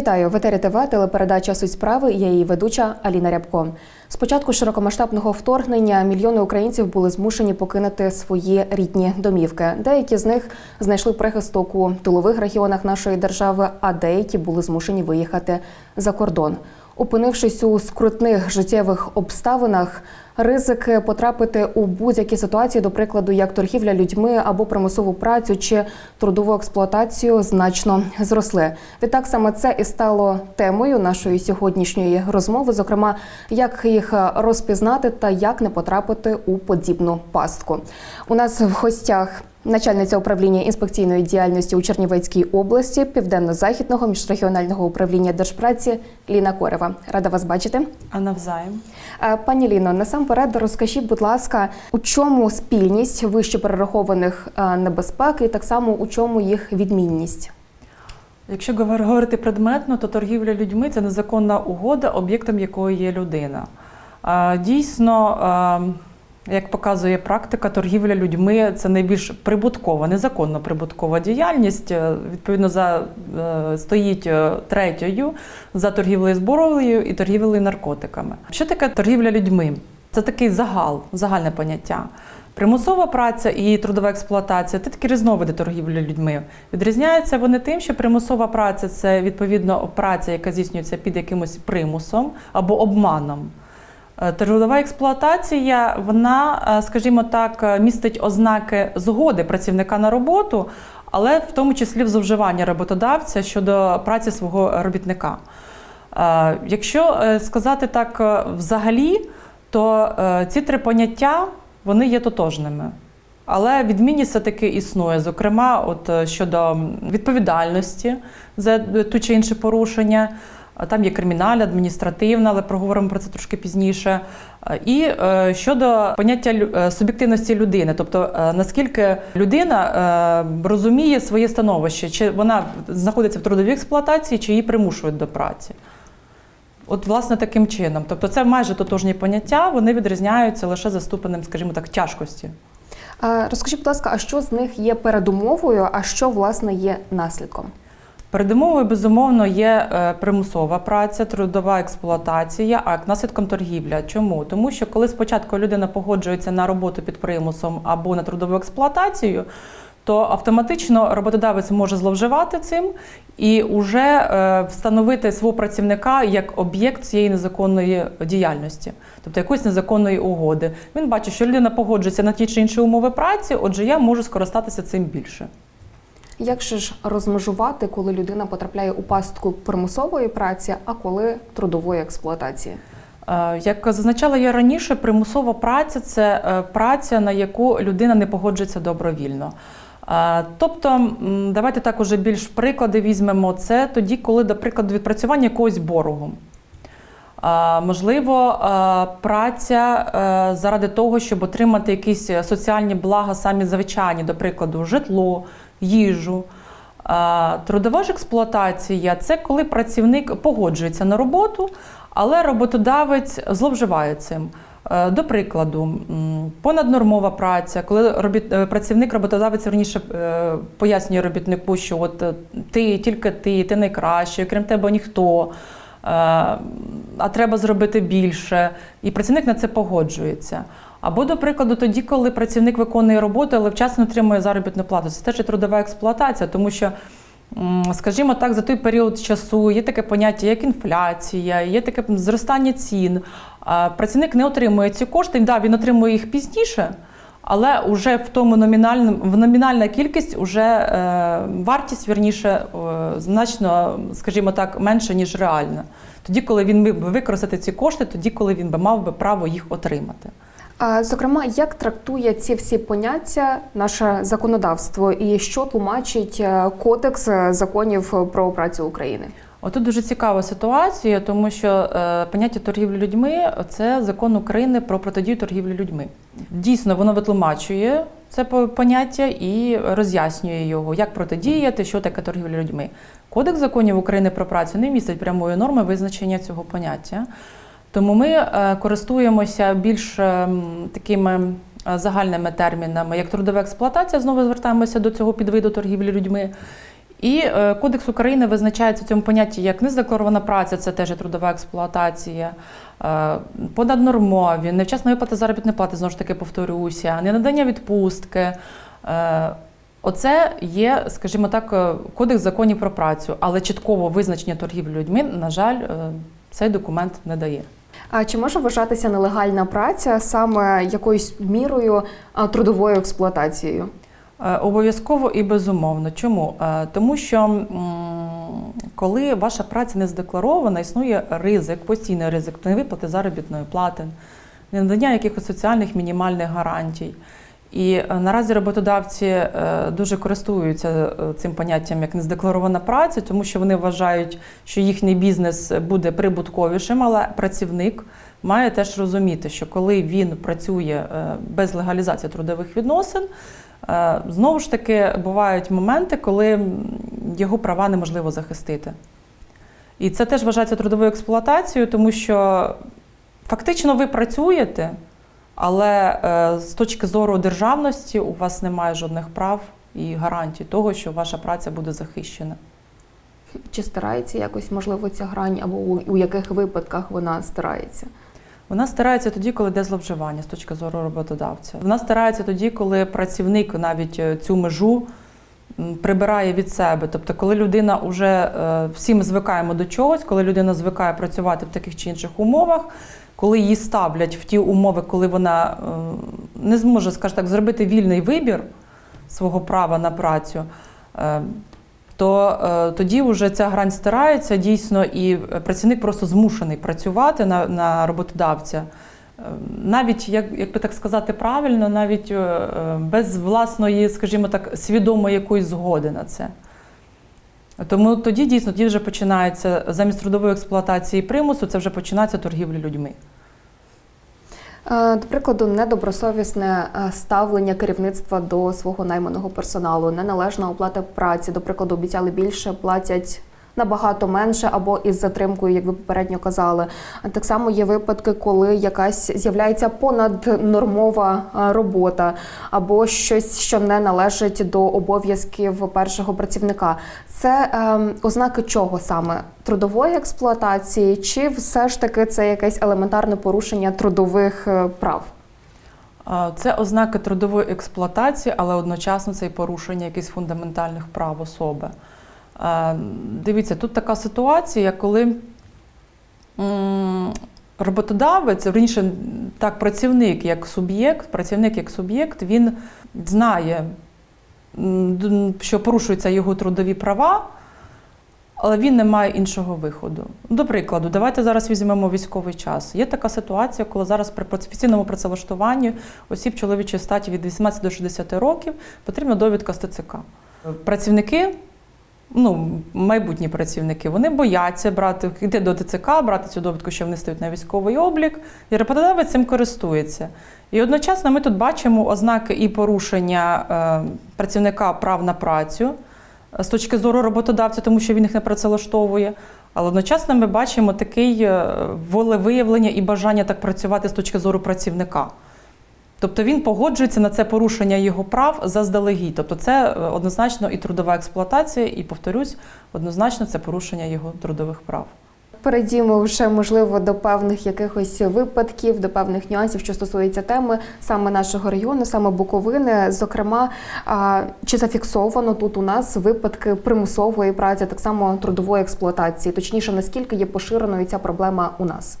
Вітаю в етері ТВ, телепередача Суть справи. Я її ведуча Аліна Рябко. З початку широкомасштабного вторгнення мільйони українців були змушені покинути свої рідні домівки. Деякі з них знайшли прихисток у тилових регіонах нашої держави, а деякі були змушені виїхати за кордон. Опинившись у скрутних життєвих обставинах, ризики потрапити у будь-які ситуації, до прикладу, як торгівля людьми або примусову працю чи трудову експлуатацію, значно зросли. Відтак саме це і стало темою нашої сьогоднішньої розмови. Зокрема, як їх розпізнати та як не потрапити у подібну пастку. У нас в гостях. Начальниця управління інспекційної діяльності у Чернівецькій області Південно-Західного міжрегіонального управління держпраці Ліна Корева. Рада вас бачити. А навзаєм. Е, Пані Ліно, насамперед розкажіть, будь ласка, у чому спільність вище перерахованих е, небезпек і так само у чому їх відмінність? Якщо говор- говорити предметно, то торгівля людьми це незаконна угода, об'єктом якої є людина. Дійсно, а, як показує практика, торгівля людьми це найбільш прибуткова, незаконно прибуткова діяльність. Е, Відповідно, за, е, стоїть е, третьою за торгівлею зброєю і торгівлею наркотиками. Що таке торгівля людьми? Це такий загал, загальне поняття. Примусова праця і трудова експлуатація це такі різновиди торгівлі людьми. Відрізняються вони тим, що примусова праця це відповідно праця, яка здійснюється під якимось примусом або обманом. Е, Трудова експлуатація, вона, е, скажімо так, е, містить ознаки згоди працівника на роботу, але в тому числі в зловживання роботодавця щодо праці свого робітника. Якщо сказати так взагалі, то ці три поняття вони є тотожними. Але відмінність все-таки існує. Зокрема, от щодо відповідальності за ту чи інше порушення. Там є кримінальна, адміністративна, але проговоримо про це трошки пізніше. І е, щодо поняття е, суб'єктивності людини, тобто е, наскільки людина розуміє своє становище, чи вона знаходиться в трудовій експлуатації, чи її примушують до праці. От, власне, таким чином. Тобто, це майже тотожні поняття, вони відрізняються лише за ступенем, скажімо так, тяжкості. Розкажіть, будь ласка, а що з них є передумовою, а що власне є наслідком? Передумовою, безумовно, є е, примусова праця, трудова експлуатація, а наслідком торгівля. Чому? Тому що коли спочатку людина погоджується на роботу під примусом або на трудову експлуатацію, то автоматично роботодавець може зловживати цим і вже е, встановити свого працівника як об'єкт цієї незаконної діяльності, тобто якоїсь незаконної угоди. Він бачить, що людина погоджується на ті чи інші умови праці, отже, я можу скористатися цим більше. Як же ж розмежувати, коли людина потрапляє у пастку примусової праці, а коли трудової експлуатації? Е, Як зазначала я раніше, примусова праця це е, праця, на яку людина не погоджується добровільно. Е, Тобто, давайте так уже більш приклади візьмемо. Це тоді, коли, до прикладу, відпрацювання якогось боргу. Можливо, праця заради того, щоб отримати якісь соціальні блага самі звичайні, до прикладу, житло, їжу. Трудова ж експлуатація це коли працівник погоджується на роботу, але роботодавець зловживає цим. Е, До прикладу, понаднормова праця, коли робіт, е, працівник роботодавець раніше е, пояснює робітнику, що от ти, тільки ти, ти найкращий, крім тебе ніхто, а треба зробити більше. І працівник на це погоджується. Або, до прикладу, тоді, коли працівник виконує роботу, але вчасно отримує заробітну плату. Це теж є трудова експлуатація, тому що, скажімо так, за той період часу є таке поняття, як інфляція, є таке зростання цін. Працівник не отримує ці кошти, да, він отримує їх пізніше. Але вже в тому номінальному в номінальна кількість вже е, вартість вірніше е, значно, скажімо так, менша ніж реальна. Тоді, коли він би використати ці кошти, тоді, коли він би мав би право їх отримати. Зокрема, як трактує ці всі поняття наше законодавство і що тлумачить е, кодекс е, законів про працю України? Отут дуже цікава ситуація, тому що е, поняття торгівлі людьми це закон України про протидію торгівлі людьми. Дійсно, воно витлумачує це поняття і роз'яснює його, як протидіяти, що таке торгівля людьми. Кодекс законів України про працю не містить прямої норми визначення цього поняття. Тому ми е, користуємося більш е, такими е, загальними термінами, як трудова експлуатація. Знову звертаємося до цього підвиду торгівлі людьми. І Кодекс України визначається в цьому понятті як незадекларована праця, це теж трудова експлуатація, понаднормові, невчасна виплата заробітної плати, знову ж таки повторюся, ненадання відпустки. Оце є, скажімо так, кодекс законів про працю, але чіткого визначення торгівлі людьми, на жаль, цей документ не дає. А чи може вважатися нелегальна праця саме якоюсь мірою трудовою експлуатацією? Е, Обов'язково і безумовно. Чому? Е, Тому що коли ваша праця не здекларована, існує ризик, постійний ризик невиплати заробітної плати, не надання якихось соціальних мінімальних гарантій. І е, наразі роботодавці е, дуже користуються е, цим поняттям як незадекларована праця, тому що вони вважають, що їхній бізнес буде прибутковішим, але працівник має теж розуміти, що коли він працює без легалізації трудових відносин, Знову ж таки, бувають моменти, коли його права неможливо захистити. І це теж вважається трудовою експлуатацією, тому що фактично ви працюєте, але е, з точки зору державності у вас немає жодних прав і гарантій того, що ваша праця буде захищена. Чи старається якось, можливо, ця грань, або у, у яких випадках вона старається? Вона старається тоді, коли йде зловживання з точки зору роботодавця. Вона старається тоді, коли працівник навіть е, цю межу прибирає від себе. Тобто, коли людина вже всі ми звикаємо до чогось, коли людина звикає працювати в таких чи інших умовах, коли її ставлять в ті умови, коли вона е, не зможе, скажімо так, зробити вільний вибір свого права на працю. е, то е, тоді вже ця грань стирається дійсно, і працівник просто змушений працювати на, на роботодавця. Навіть, як, як би так сказати правильно, навіть е, е, без власної, скажімо так, свідомої якоїсь згоди на це. Тому тоді дійсно тоді вже починається замість трудової експлуатації примусу, це вже починається торгівля людьми. Е, До прикладу, недобросовісне ставлення керівництва до свого найманого персоналу, неналежна оплата праці. До прикладу, обіцяли більше, платять набагато менше або із затримкою, як ви попередньо казали. Так само є випадки, коли якась з'являється понаднормова е, робота або щось, що не належить до обов'язків першого працівника. Це ем, ознаки чого саме трудової експлуатації, чи все ж таки це якесь елементарне порушення трудових е, прав? Це ознаки трудової експлуатації, але одночасно це і порушення якихось фундаментальних прав особи. Дивіться, тут така ситуація, коли роботодавець, верніше, так, працівник як суб'єкт, працівник як суб'єкт, він знає, що порушуються його трудові права, але він не має іншого виходу. До прикладу, давайте зараз візьмемо військовий час. Є така ситуація, коли зараз при офіційному працевлаштуванні осіб чоловічої статі від 18 до 60 років потрібна довідка з ТЦК. Працівники, ну, майбутні працівники, вони бояться брати, йти до ТЦК, брати цю довідку, що вони стають на військовий облік, і роботодавець цим користується. І одночасно ми тут бачимо ознаки і порушення е, працівника прав на працю з точки зору роботодавця, тому що він їх не працевлаштовує. Але одночасно ми бачимо такий е, волевиявлення і бажання так працювати з точки зору працівника. Тобто він погоджується на це порушення його прав заздалегідь. Тобто це е, однозначно і трудова експлуатація, і повторюсь, однозначно це порушення його трудових прав. Перейдімо вже можливо до певних якихось випадків, до певних нюансів, що стосується теми саме нашого регіону, саме Буковини. Зокрема, чи зафіксовано тут у нас випадки примусової праці, так само трудової експлуатації, точніше, наскільки є поширеною ця проблема у нас?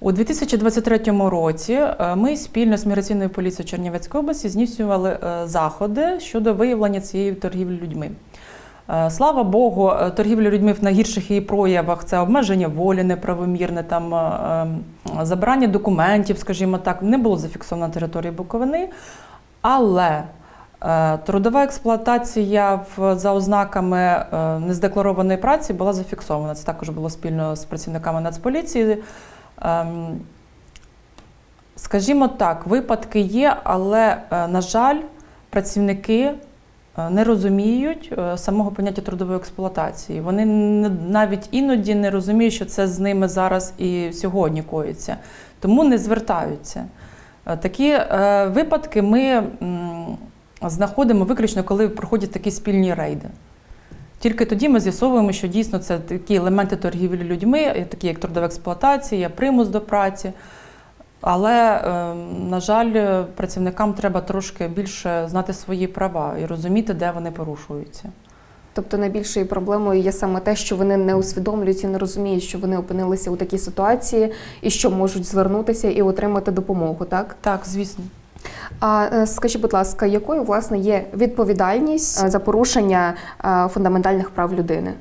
У 2023 році е, ми спільно з міграційною поліцією Чернівецької області здійснювали е, заходи щодо виявлення цієї торгівлі людьми. Е, Слава Богу, торгівля людьми в найгірших її проявах це обмеження волі неправомірне, там забирання документів, скажімо так, не було зафіксовано на території Буковини. Але трудова експлуатація в, за ознаками нездекларованої праці була зафіксована. Це також було спільно з працівниками Нацполіції. Ем, Скажімо так, випадки є, але, е, на жаль, працівники е, не розуміють е, самого поняття трудової експлуатації. Вони навіть іноді не розуміють, що це з ними зараз і сьогодні коїться, тому не звертаються. Такі випадки ми знаходимо виключно, коли проходять такі спільні рейди. Тільки тоді ми з'ясовуємо, що дійсно це такі елементи торгівлі людьми, такі як трудова експлуатація, примус до праці. Але, е, на жаль, працівникам треба трошки більше знати свої права і розуміти, де вони порушуються. Тобто найбільшою проблемою є саме те, що вони не усвідомлюють і не розуміють, що вони опинилися у такій ситуації і що можуть звернутися і отримати допомогу, так? Так, звісно. А е, скажіть, будь ласка, якою власне є відповідальність е, за порушення е, фундаментальних прав людини?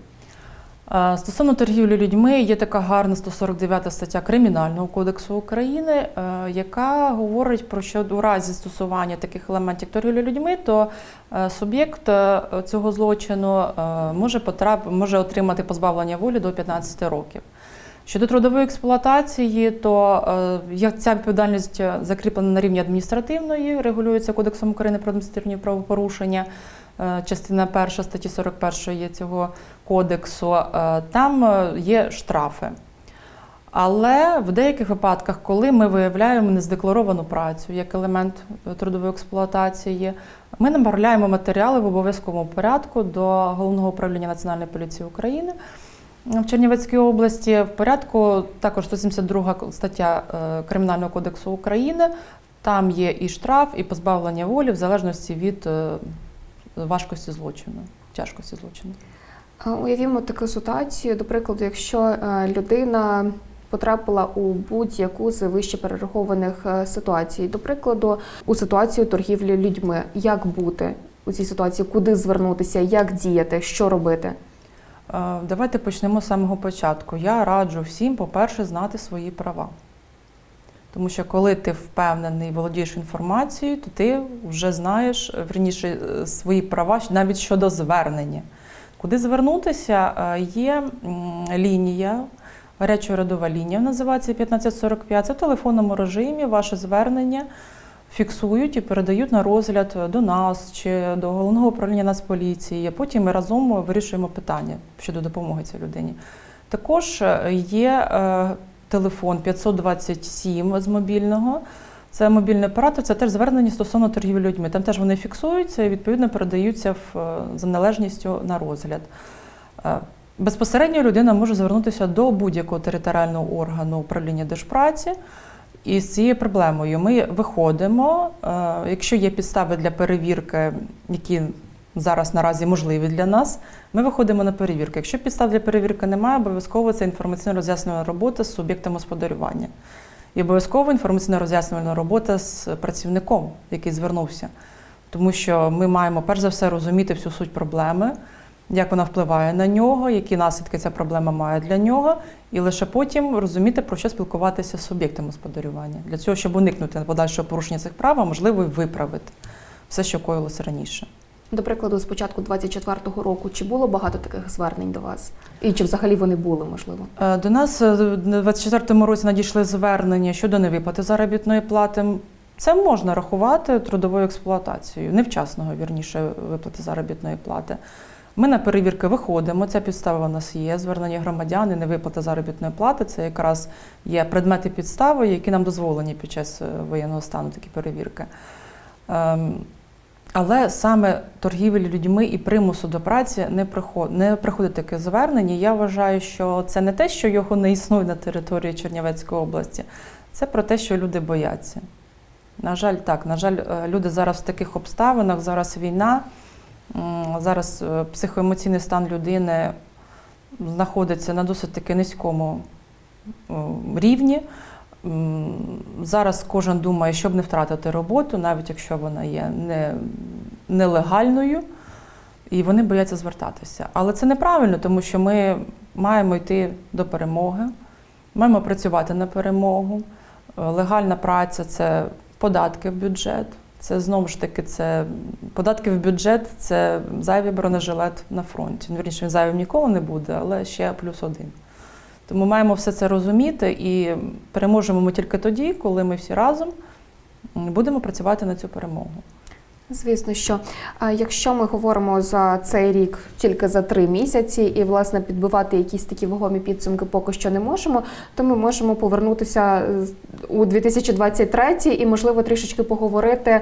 Стосовно торгівлі людьми є така гарна 149 стаття Кримінального кодексу України, яка говорить про що у разі застосування таких елементів торгівлі людьми, то суб'єкт цього злочину може потрап... може отримати позбавлення волі до 15 років. Щодо трудової експлуатації, то е, як ця відповідальність е, закріплена на рівні адміністративної, регулюється Кодексом України про адміністративні правопорушення, е, частина перша статті 41 цього кодексу, е, там е, є штрафи. Але в деяких випадках, коли ми виявляємо нездекларовану працю як елемент е, трудової експлуатації, ми направляємо матеріали в обов'язковому порядку до Головного управління Національної поліції України в Чернівецькій області в порядку також 172 стаття е, Кримінального кодексу України. Там є і штраф, і позбавлення волі в залежності від е, важкості злочину, тяжкості злочину. Уявімо таку ситуацію, до прикладу, якщо е, людина потрапила у будь-яку з вище перерахованих е, ситуацій, до прикладу, у ситуацію торгівлі людьми, як бути у цій ситуації, куди звернутися, як діяти, що робити? Е, Давайте почнемо з самого початку. Я раджу всім, по-перше, знати свої права. Тому що коли ти впевнений, володієш інформацією, то ти вже знаєш е, верніше е, свої права навіть щодо звернення. Куди звернутися? Є лінія, гарячо-рядова лінія називається 1545. Це в телефонному режимі ваше звернення фіксують і передають на розгляд до нас чи до головного управління Нацполіції. Потім ми разом вирішуємо питання щодо допомоги цій людині. Також е, є е, телефон 527 з мобільного. Це мобільний оператор, це теж звернення стосовно торгівлі людьми. Там теж вони фіксуються і відповідно передаються в, е, за належністю на розгляд. Безпосередньо людина може звернутися до будь-якого територіального органу управління держпраці. І з цією проблемою ми виходимо, е, якщо є підстави для перевірки, які зараз наразі можливі для нас, ми виходимо на перевірку. Якщо підстав для перевірки немає, обов'язково це інформаційно роз'яснювальна робота з суб'єктом господарювання. І обов'язково інформаційно роз'яснювальна робота з працівником, який звернувся. Тому що ми маємо перш за все розуміти всю суть проблеми, як вона впливає на нього, які наслідки ця проблема має для нього, і лише потім розуміти, про що спілкуватися з суб'єктом господарювання. Для цього, щоб уникнути подальшого порушення цих прав, а можливо, і виправити все, що коїлося раніше. До прикладу, з початку 24-го року чи було багато таких звернень до вас? І чи взагалі вони були можливо? Е, До нас е, в 24-му році надійшли звернення щодо невиплати заробітної плати. Це можна рахувати трудовою експлуатацією, невчасного вірніше виплати заробітної плати. Ми на перевірки виходимо. Ця підстава у нас є. Звернення громадян і невиплата заробітної плати. Це якраз є предмети підстави, які нам дозволені під час е, воєнного стану такі перевірки. Ем, Але саме торгівлі людьми і примусу до праці не приходить, не приходить таке звернення. Я вважаю, що це не те, що його не існує на території Чернівецької області, це про те, що люди бояться. На жаль, так, на жаль, е, люди зараз в таких обставинах, зараз війна, зараз е, психоемоційний стан людини знаходиться на досить таки низькому е, рівні. Зараз кожен думає, щоб не втратити роботу, навіть якщо вона є не, нелегальною, і вони бояться звертатися. Але це неправильно, тому що ми маємо йти до перемоги, маємо працювати на перемогу. Е, Легальна праця це податки в бюджет. Це знову ж таки це податки в бюджет, це зайвий бронежилет на фронті. Ну, Вірніше, він зайвим ніколи не буде, але ще плюс один. Тому маємо все це розуміти і переможемо ми тільки тоді, коли ми всі разом будемо працювати на цю перемогу. Звісно, що якщо ми говоримо за цей рік тільки за три місяці, і власне підбивати якісь такі вагомі підсумки поки що не можемо, то ми можемо повернутися е, у 2023 і, можливо, трішечки поговорити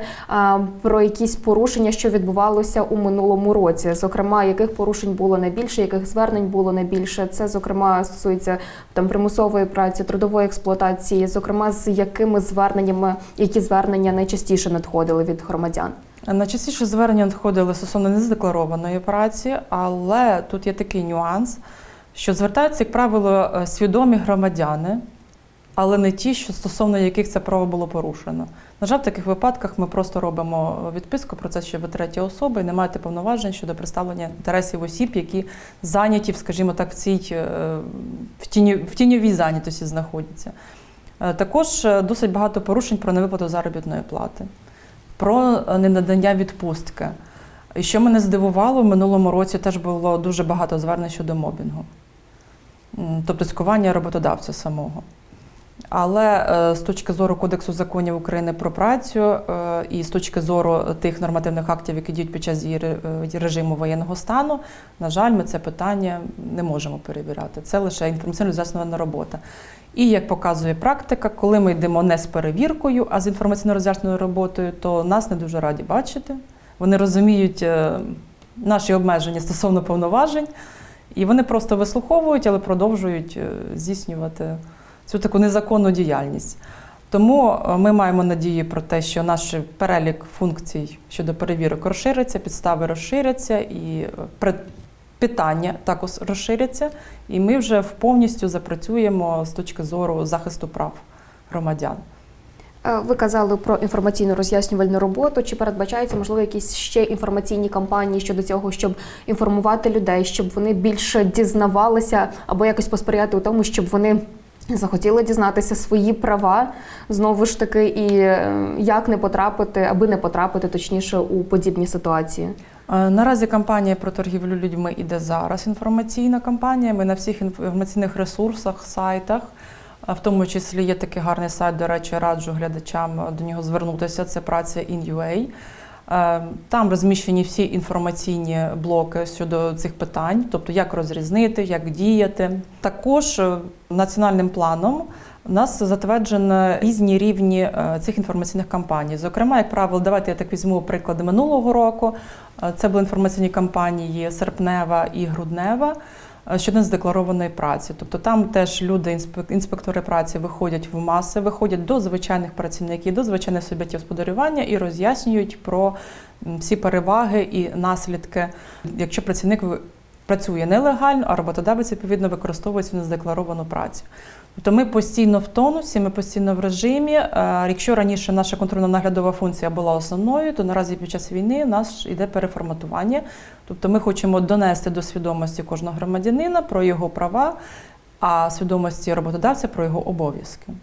про якісь порушення, що відбувалося у минулому році. Зокрема, яких порушень було найбільше, яких звернень було найбільше. Це зокрема стосується там примусової праці, трудової експлуатації. Зокрема, з якими зверненнями, які звернення найчастіше надходили від громадян. Найчастіше звернення надходили стосовно незадекларованої праці, але тут є такий нюанс, що звертаються, як правило, е, свідомі громадяни, але не ті, що стосовно яких це право було порушено. На жаль, в таких випадках ми просто робимо відписку про це, що ви треті особи і не маєте повноважень щодо представлення інтересів осіб, які зайняті, скажімо так, в цій е, в, тіні, в тіньовій зайнятості знаходяться. Е, Також е, досить багато порушень про невиплату заробітної плати про ненадання відпустки. І що мене здивувало, в минулому році теж було дуже багато звернень щодо мобінгу, тобто цькування роботодавця самого. Але е, з точки зору Кодексу законів України про працю е, і з точки зору тих нормативних актів, які діють під час е, режиму воєнного стану, на жаль, ми це питання не можемо перевіряти. Це лише інформаційно роз'яснювальна робота. І як показує практика, коли ми йдемо не з перевіркою, а з інформаційно роз'ясненою роботою, то нас не дуже раді бачити. Вони розуміють наші обмеження стосовно повноважень, і вони просто вислуховують, але продовжують здійснювати цю таку незаконну діяльність. Тому е, ми маємо надію про те, що наш перелік функцій щодо перевірок розшириться, підстави розширяться і е, питання також розширяться, і ми вже повністю запрацюємо з точки зору захисту прав громадян. Е, Ви казали про інформаційну роз'яснювальну роботу. Чи передбачаються можливо якісь ще інформаційні кампанії щодо цього, щоб інформувати людей, щоб вони більше дізнавалися або якось посприяти у тому, щоб вони захотіли дізнатися свої права знову ж таки, і е, як не потрапити, аби не потрапити точніше у подібні ситуації? Е, Наразі кампанія про торгівлю людьми іде зараз. Інформаційна кампанія. Ми на всіх інформаційних ресурсах, сайтах. е, В тому числі є такий гарний сайт, до речі, раджу глядачам до нього звернутися. Це праця in.ua. Е, Там розміщені всі інформаційні блоки щодо цих питань, тобто як розрізнити, як діяти. Також е, національним планом у нас затверджено різні рівні е, цих інформаційних кампаній. Зокрема, як правило, давайте я так візьму приклади минулого року. Це були інформаційні кампанії серпнева і груднева е, щодо незадекларованої праці. Тобто там теж люди, інспек- інспектори праці виходять в маси, виходять до звичайних працівників, до звичайних суб'єктів господарювання і роз'яснюють про всі переваги і наслідки, якщо працівник працює нелегально, а роботодавець відповідно використовує цю незадекларовану працю. Тобто ми постійно в тонусі, ми постійно в режимі. Е, Якщо раніше наша контрольно-наглядова функція була основною, то наразі під час війни у нас йде переформатування. Тобто ми хочемо донести до свідомості кожного громадянина про його права, а свідомості роботодавця про його обов'язки.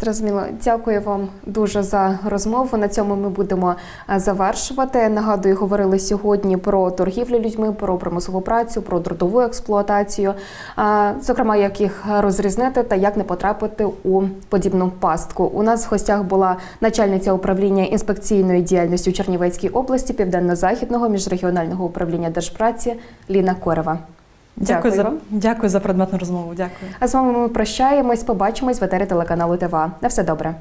Зрозуміло, дякую вам дуже за розмову. На цьому ми будемо е, завершувати. Нагадую, говорили сьогодні про торгівлю людьми, про примусову працю, про трудову експлуатацію, е, зокрема, як їх розрізнити та як не потрапити у подібну пастку. У нас в гостях була начальниця управління інспекційної діяльності у Чернівецькій області Південно-Західного міжрегіонального управління держпраці Ліна Корева. Дякую, за, вам. дякую за предметну розмову. Дякую. А з вами ми прощаємось. Побачимось в етері телеканалу ТВА. На все добре.